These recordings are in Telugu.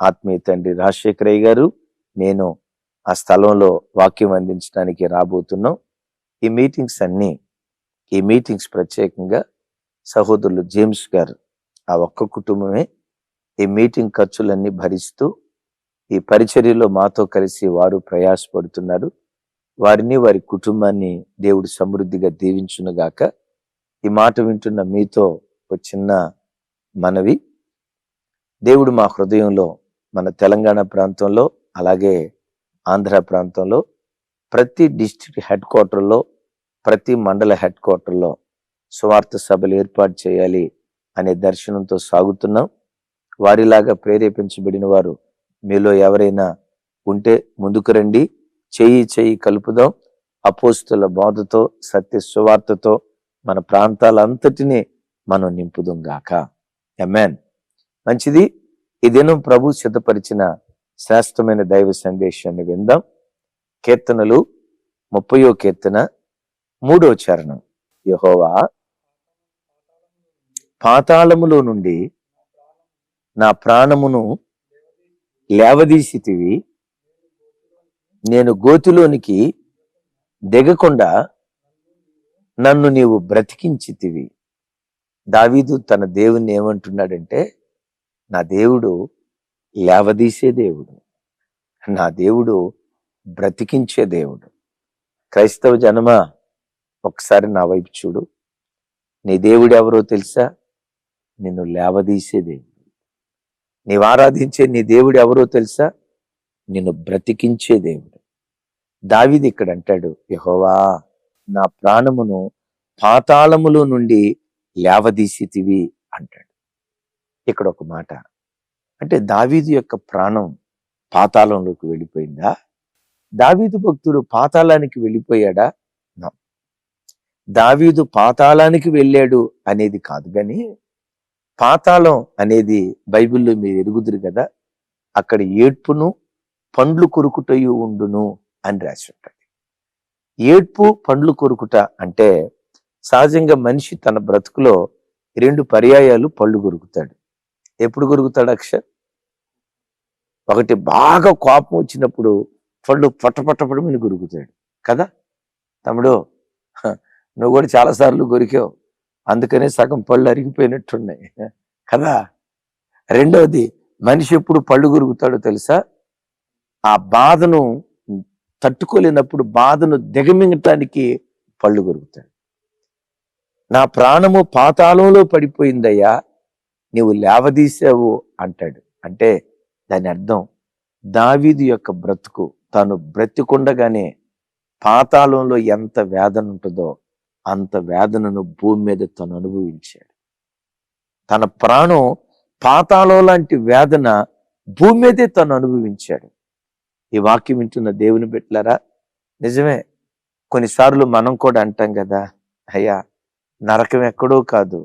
ఆత్మీయ తండ్రి రాజశేఖరయ్య గారు నేను ఆ స్థలంలో వాక్యం అందించడానికి రాబోతున్నాం. ఈ మీటింగ్స్ అన్ని ఈ మీటింగ్స్ ప్రత్యేకంగా సహోదరులు జేమ్స్ గారు ఆ ఒక్క కుటుంబమే ఈ మీటింగ్ ఖర్చులన్నీ భరిస్తూ ఈ పరిచర్యలో మాతో కలిసి వారు ప్రయాసపడుతున్నారు. వారిని వారి కుటుంబాన్ని దేవుడు సమృద్ధిగా దీవించునుగాక. ఈ మాట వింటున్న మీతో ఒక చిన్న మనవి. దేవుడు మా హృదయంలో మన తెలంగాణ ప్రాంతంలో అలాగే ఆంధ్ర ప్రాంతంలో ప్రతి డిస్టిక్ హెడ్ క్వార్టర్లో ప్రతి మండల హెడ్ క్వార్టర్లో స్వార్థ సభలు ఏర్పాటు చేయాలి అనే దర్శనంతో సాగుతున్నాం. వారిలాగా ప్రేరేపించబడిన వారు మీలో ఎవరైనా ఉంటే ముందుకు రండి. చెయ్యి చెయ్యి కలుపుదాం. అపోస్తుల బోధతో సత్య సువార్తతో మన ప్రాంతాలంతటినీ మనం నింపుదాం గాక. ఎమ్మెన్ మంచిది. ఈ దినం ప్రభు సిద్ధపరిచిన శ్రేష్టమైన దైవ సందేశాన్ని విందాం. కీర్తనలు ముప్పయో కీర్తన మూడో చరణం. యహోవా పాతాళములో నుండి నా ప్రాణమును లేవదీసితివి. నేను గోతిలోనికి దిగకుండా నన్ను నీవు బ్రతికించితివి. దావీదు తన దేవుణ్ణి ఏమంటున్నాడంటే నా దేవుడు లేవదీసే దేవుడు. నా దేవుడు బ్రతికించే దేవుడు. క్రైస్తవ జనమ ఒకసారి నా వైపు చూడు. నీ దేవుడు ఎవరో తెలుసా? నిన్ను లేవదీసే దేవుడు. నీవు ఆరాధించే నీ దేవుడు ఎవరో తెలుసా? నిన్ను బ్రతికించే దేవుడు. దావిది ఇక్కడ అంటాడు యహోవా నా ప్రాణమును పాతాళములో నుండి లేవదీసితివి అంటాడు. ఇక్కడ ఒక మాట. అంటే దావీదు యొక్క ప్రాణం పాతాళంలోకి వెళ్ళిపోయిందా? దావీదు భక్తుడు పాతాళానికి వెళ్ళిపోయాడా? దావీదు పాతాళానికి వెళ్ళాడు అనేది కాదు కానీ పాతాళం అనేది బైబిల్లో మీరు ఎరుగుదురు కదా? అక్కడ ఏడ్పును పండ్లు కొరుకుటయు ఉండును అని రాసి ఉంటుంది. ఏడ్పు పండ్లు కొరుకుట అంటే సహజంగా మనిషి తన బ్రతుకులో రెండు పర్యాయాలు పళ్ళు కొరుకుతాడు. ఎప్పుడు కొరుకుతాడు అక్ష ఒకటి బాగా కోపం వచ్చినప్పుడు పళ్ళు పట్టపట్టపడి మీరు గురుకుతాడు కదా? తమ్ముడు నువ్వు కూడా చాలాసార్లు గురికావు. అందుకనే సగం పళ్ళు అరిగిపోయినట్టున్నాయి. కదా? రెండవది మనిషి ఎప్పుడు పళ్ళు గురుకుతాడో తెలుసా? ఆ బాధను తట్టుకోలేనప్పుడు బాధను దిగమింగటానికి పళ్ళు కొరుకుతాడు నా ప్రాణము పాతాళంలో పడిపోయిందయ్యా. నీవు లేవదీసావు అంటాడు. అంటే దాని అర్థం దావీదు యొక్క బ్రతుకు తాను బ్రతికుండగానే పాతాళంలో ఎంత వేదన ఉంటుందో అంత వేదనను భూమి మీద తను అనుభవించాడు. తన ప్రాణం పాతాళం లాంటి వేదన భూమి మీదే తను అనుభవించాడు. ఈ వాక్యం వింటున్న దేవుని బిడ్డలారా నిజమే కొన్నిసార్లు మనం కూడా అంటాం కదా అయ్యా నరకం ఎక్కడో కాదు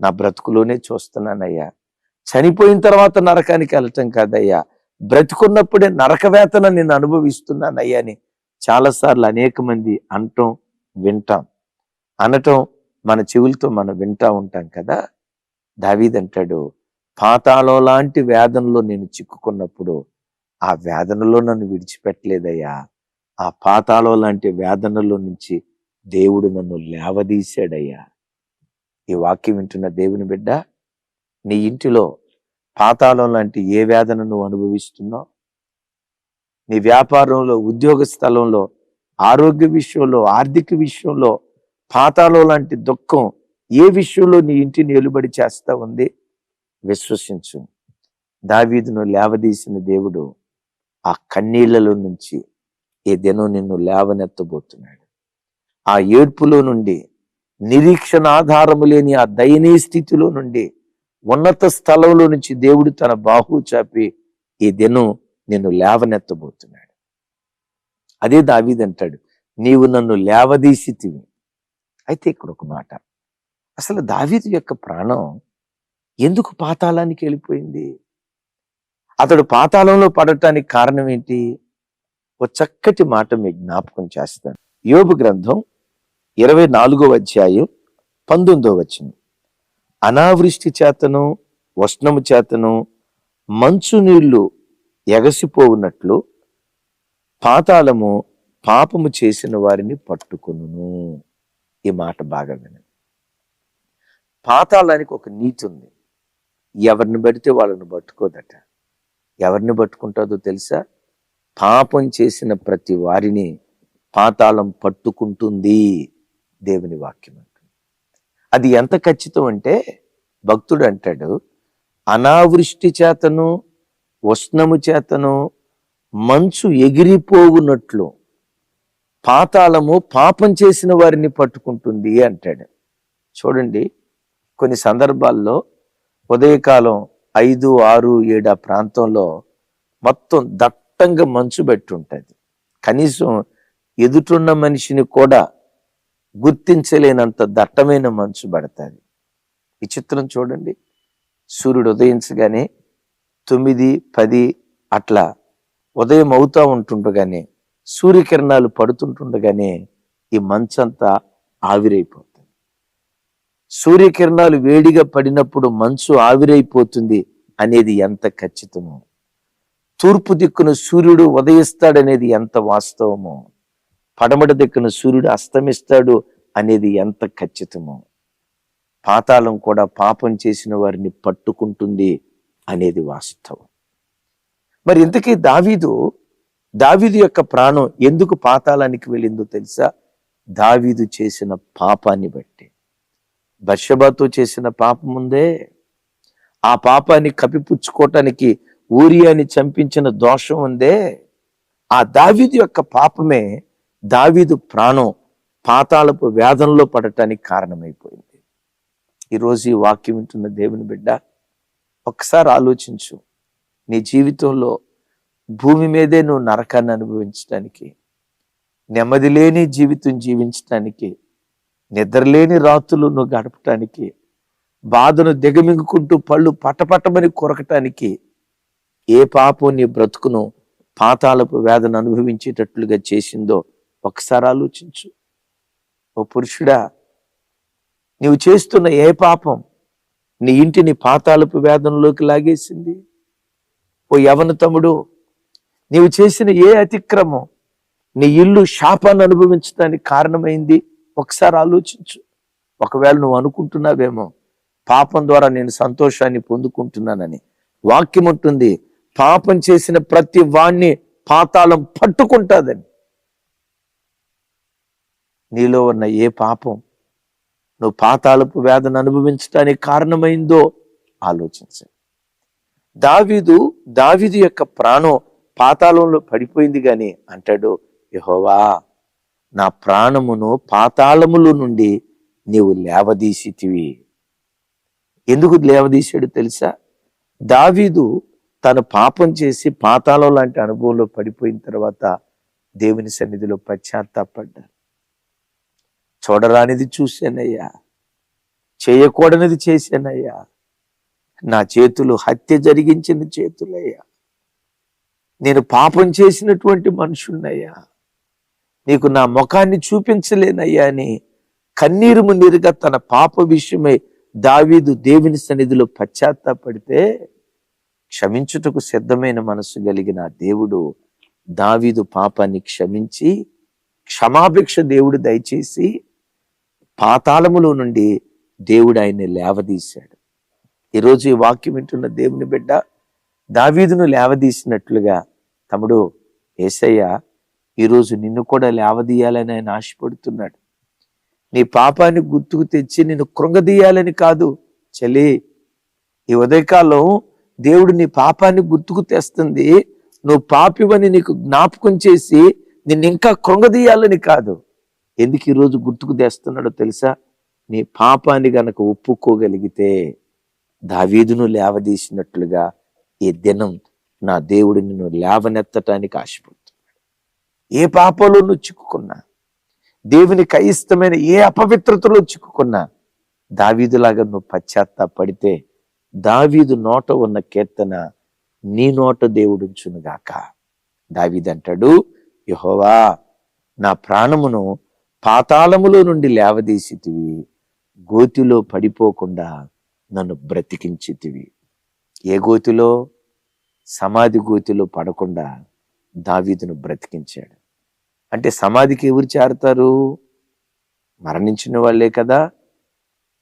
నా బ్రతుకులోనే చూస్తున్నానయ్యా. చనిపోయిన తర్వాత నరకానికి వెళ్ళటం కాదయ్యా. బ్రతుకున్నప్పుడే నరక వేతన నేను అనుభవిస్తున్నానయ్యా అని చాలాసార్లు అనేక మంది అంటాం వింటాం. అనటం మన చెవులతో మనం వింటా ఉంటాం కదా. దావీదంటాడు పాతాళం లాంటి వేదనలో నేను చిక్కుకున్నప్పుడు ఆ వేదనలో నన్ను విడిచిపెట్టలేదయ్యా. ఆ పాతాళం లాంటి వేదనలో నుంచి దేవుడు నన్ను లేవదీశాడయ్యా. ఈ వాక్యం వింటున్న దేవుని బిడ్డ నీ ఇంటిలో పాతాళం లాంటి ఏ వేదన నువ్వు అనుభవిస్తున్నావు? నీ వ్యాపారంలో ఉద్యోగ స్థలంలో ఆరోగ్య విషయంలో ఆర్థిక విషయంలో పాతాళం లాంటి దుఃఖం ఏ విషయంలో నీ ఇంటిని ఎలుబడి చేస్తా ఉంది? విశ్వసించు. దావీదును లేవదీసిన దేవుడు ఆ కన్నీళ్ళలో నుంచి ఈ దినం నిన్ను లేవనెత్తబోతున్నాడు. ఆ ఏడ్పులో నుండి నిరీక్షణ ఆధారము లేని ఆ దయనీయ స్థితిలో నుండి ఉన్నత స్థలంలో నుంచి దేవుడు తన బాహు చాపి ఈ దినం నిన్ను లేవనెత్తబోతున్నాడు. అదే దావీదంటాడు నీవు నన్ను లేవదీసితివి. అయితే ఇక్కడ ఒక మాట అసలు దావీదు యొక్క ప్రాణం ఎందుకు పాతాళానికి వెళ్ళిపోయింది? అతడు పాతాళంలో పడటానికి కారణం ఏంటి? ఒక చక్కటి మాట మీకు జ్ఞాపకం చేస్తాను. యోగు గ్రంథం ఇరవై నాలుగో అధ్యాయం పంతొమ్మిదో వచ్చింది అనావృష్టి చేతను ఉష్ణము చేతను మంచు నీళ్ళు ఎగసిపోవునట్లు పాతాళము పాపము చేసిన వారిని పట్టుకును ఈ మాట బాగా వినండి. పాతాళానికి ఒక నీతి ఉంది. ఎవరిని పడితే వాళ్ళని పట్టుకోదట. ఎవరిని పట్టుకుంటుందో తెలుసా? పాపం చేసిన ప్రతి వారిని పాతాళం పట్టుకుంటుంది. దేవుని వాక్యం అంటుంది. అది ఎంత ఖచ్చితం అంటే భక్తుడు అంటాడు అనావృష్టి చేతను ఉష్ణము చేతను మంచు ఎగిరిపోవునట్లు పాతాళము పాపం చేసిన వారిని పట్టుకుంటుంది అంటాడు. చూడండి కొన్ని సందర్భాల్లో ఉదయకాలం ఐదు ఆరు ఏడు ఆ ప్రాంతంలో మొత్తం దట్టంగా మంచు పెట్టి ఉంటుంది కనీసం ఎదుటున్న మనిషిని కూడా గుర్తించలేనంత దట్టమైన మంచు పడుతుంది. ఈ చిత్రం చూడండి. సూర్యుడు ఉదయించగానే తొమ్మిది పది అట్లా ఉదయం అవుతూ ఉంటుండగానే సూర్యకిరణాలు పడుతుంటుండగానే ఈ మంచంతా ఆవిరైపోతుంది. సూర్యకిరణాలు వేడిగా పడినప్పుడు మంచు ఆవిరైపోతుంది అనేది ఎంత ఖచ్చితమో. తూర్పు దిక్కున సూర్యుడు ఉదయిస్తాడనేది ఎంత వాస్తవమో. పడమట దిక్కున సూర్యుడు అస్తమిస్తాడు అనేది ఎంత ఖచ్చితమో. పాతాళం కూడా పాపం చేసిన వారిని పట్టుకుంటుంది అనేది వాస్తవం. మరి ఇంతకీ దావీదు దావీదు యొక్క ప్రాణం ఎందుకు పాతాళానికి వెళ్ళిందో తెలుసా? దావీదు చేసిన పాపాన్ని బట్టి. బర్షబాతో చేసిన పాపం ఉందే. ఆ పాపాన్ని కప్పిపుచ్చుకోవటానికి ఊరియాని చంపించిన దోషం ఉందే. ఆ దావీదు యొక్క పాపమే దావీదు ప్రాణం పాతాళపు వేదనలో పడటానికి కారణమైపోయింది. ఈరోజు ఈ వాక్యం వింటున్న దేవుని బిడ్డ ఒకసారి ఆలోచించు. నీ జీవితంలో భూమి మీదే నువ్వు నరకాన్ని అనుభవించడానికి నెమ్మది లేని జీవితం జీవించటానికి నిద్రలేని రాత్రులు నువ్వు గడపటానికి బాధను దిగమింగుకుంటూ పళ్ళు పట్టపట్టమని కొరకటానికి ఏ పాపం నీ బ్రతుకును పాతాళపు వేదన అనుభవించేటట్లుగా చేసిందో ఒకసారి ఆలోచించు. ఓ పురుషుడా నీవు చేస్తున్న ఏ పాపం నీ ఇంటిని పాతాళపు వేదనలోకి లాగేసింది? ఓ యవన తమ్ముడు నీవు చేసిన ఏ అతిక్రమం నీ ఇల్లు శాపాన్ని అనుభవించడానికి కారణమైంది? ఒకసారి ఆలోచించు. ఒకవేళ నువ్వు అనుకుంటున్నావేమో పాపం ద్వారా నేను సంతోషాన్ని పొందుకుంటున్నానని. వాక్యం ఉంటుంది పాపం చేసిన ప్రతి వాణ్ణి పాతాళం పట్టుకుంటాదని. నీలో ఉన్న ఏ పాపం నువ్వు పాతాళపు వేదన అనుభవించడానికి కారణమైందో ఆలోచించండి దావీదు దావీదు యొక్క ప్రాణం పాతాళంలో పడిపోయింది కానీ అంటాడు యహోవా నా ప్రాణమును పాతాళములో నుండి నీవు లేవదీసితివి. ఎందుకు లేవదీశాడు తెలుసా? దావీదు తను పాపం చేసి పాతాళం లాంటి అనుభవంలో పడిపోయిన తర్వాత దేవుని సన్నిధిలో పశ్చాత్తాపడ్డారు చూడరానిది చూశానయ్యా. చేయకూడనిది చేశానయ్యా. నా చేతులు హత్య జరిగించిన చేతులయ్యా. నేను పాపం చేసినటువంటి మనుషున్నయ్యా. నీకు నా ముఖాన్ని చూపించలేనయ్యా అని కన్నీరు మున్నీరుగా తన పాప విషయమై దావీదు దేవుని సన్నిధిలో పశ్చాత్తాపడితే క్షమించుటకు సిద్ధమైన మనసు కలిగిన దేవుడు దావీదు పాపాన్ని క్షమించి క్షమాభిక్ష దేవుడు దయచేసి పాతాళములో నుండి దేవుడు ఆయన్ని లేవదీశాడు. ఈరోజు ఈ వాక్యం వింటున్న దేవుని బిడ్డ దావీదును లేవదీసినట్లుగా తమ్ముడు ఏసయ్య ఈరోజు నిన్ను కూడా లేవదీయాలని ఆయన ఆశపడుతున్నాడు. నీ పాపాన్ని గుర్తుకు తెచ్చి నిన్ను కృంగదీయాలని కాదు చలి ఈ ఉదయకాలం దేవుడు నీ పాపాన్ని గుర్తుకు తెస్తుంది. నువ్వు పాపివని నీకు జ్ఞాపకం చేసి నిన్ను ఇంకా కృంగదీయాలని కాదు. ఎందుకు ఈరోజు గుర్తుకు తెస్తున్నాడో తెలుసా? నీ పాపాన్ని గనక ఒప్పుకోగలిగితే దావీదును లేవదీసినట్లుగా ఈ దినం నా దేవుడు నిన్ను లేవనెత్తటానికి ఆశపడుతున్నాడు. ఏ పాపంలో నువ్వు చిక్కుకున్నా దేవునికి అయిష్టమైన ఏ అపవిత్రతలో చిక్కుకున్నా దావీదులాగా నువ్వు పశ్చాత్తాపడితే దావీదు నోట ఉన్న కీర్తన నీ నోట దేవుడుంచునుగాక. దావీదంటాడు యహోవా నా ప్రాణమును పాతాళములో నుండి లేవదీసితివి గోతిలో పడిపోకుండా నన్ను బ్రతికించితివి. ఏ గోతిలో? సమాధి గోతిలో పడకుండా దావీదును బ్రతికించాడు. అంటే సమాధికి ఎవరు చేరతారు? మరణించిన వాళ్ళే కదా.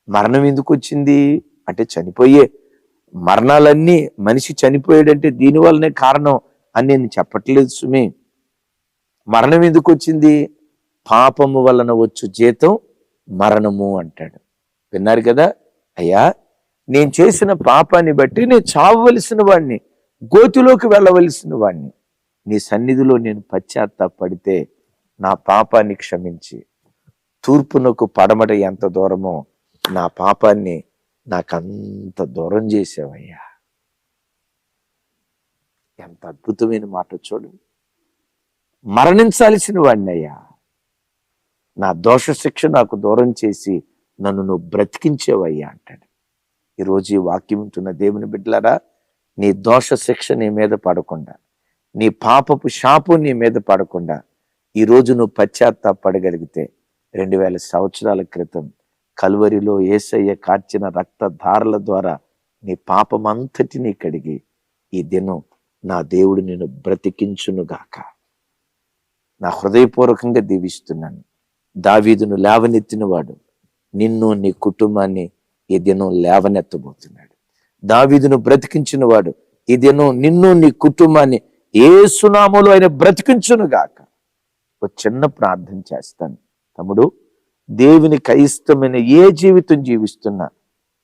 మరణం ఎందుకు వచ్చింది? అంటే చనిపోయే మరణాలన్నీ మనిషి చనిపోయాడంటే దీనివల్లనే కారణం అని నేను చెప్పట్లేదు సుమి. మరణం ఎందుకు వచ్చింది? పాపము వలన వచ్చు జీతం మరణము అంటాడు. విన్నారు కదా? అయ్యా నేను చేసిన పాపాన్ని బట్టి నేను చావవలసిన వాడిని గోతిలోకి వెళ్ళవలసిన వాడిని నీ సన్నిధిలో నేను పశ్చాత్తాపడితే నా పాపాన్ని క్షమించి తూర్పునకు పడమట ఎంత దూరమో నా పాపాన్ని నాకంత దూరం చేసావయ్యా. ఎంత అద్భుతమైన మాట చూడండి మరణించాల్సిన వాడిని అయ్యా. నా దోష శిక్ష నాకు దూరం చేసి నన్ను నువ్వు బ్రతికించేవయ్యా అంటాడు. ఈరోజు ఈ వాక్యం ఉంటున్న దేవుని బిడ్డలారా నీ దోష శిక్ష నీ మీద పడకుండా నీ పాపపు శాపం నీ మీద పడకుండా ఈ రోజు నువ్వు పశ్చాత్తాపడగలిగితే రెండు వేల సంవత్సరాల క్రితం కల్వరిలో ఏసయ్య కార్చిన రక్తధారల ద్వారా నీ పాపమంతటినీ కడిగి ఈ దినం నా దేవుడు నేను బ్రతికించునుగాక. నా హృదయపూర్వకంగా దీవిస్తున్నాను. దావీదును లేవనెత్తినవాడు. నిన్ను నీ కుటుంబాన్ని ఈ దినం లేవనెత్తబోతున్నాడు. దావీదును బ్రతికించిన వాడు ఈ దినం నిన్ను నీ కుటుంబాన్ని ఏ సునామోలో ఆయన బ్రతికించునుగాక ఒక చిన్న ప్రార్థన చేస్తాను. తమ్ముడు దేవుని కయిష్టమైన ఏ జీవితం జీవిస్తున్నా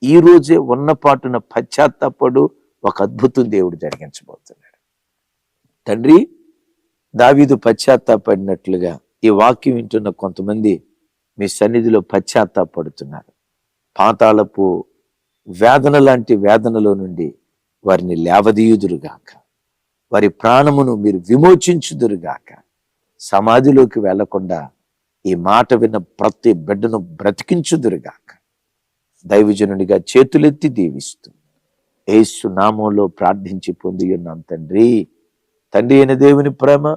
ఈ రోజే ఉన్నపాటున పశ్చాత్తాపడు ఒక అద్భుతం దేవుడు జరిగించబోతున్నాడు. తండ్రి దావీదు పశ్చాత్తాపడినట్లుగా ఈ వాక్యం వింటున్న కొంతమంది మీ సన్నిధిలో పశ్చాత్తాపడుతున్నారు. పాతాళపు వేదన లాంటి వేదనలో నుండి వారిని లేవదీయుదురుగాక. వారి ప్రాణమును మీరు విమోచించుదురుగాక. సమాధిలోకి వెళ్ళకుండా ఈ మాట విన్న ప్రతి బిడ్డను బ్రతికించుదురుగాక. దైవజనునిగా చేతులెత్తి దీవిస్తూ ఏసు నామంలో ప్రార్థించి పొంది ఉన్నాం తండ్రి. తండ్రి అయిన దేవుని ప్రేమ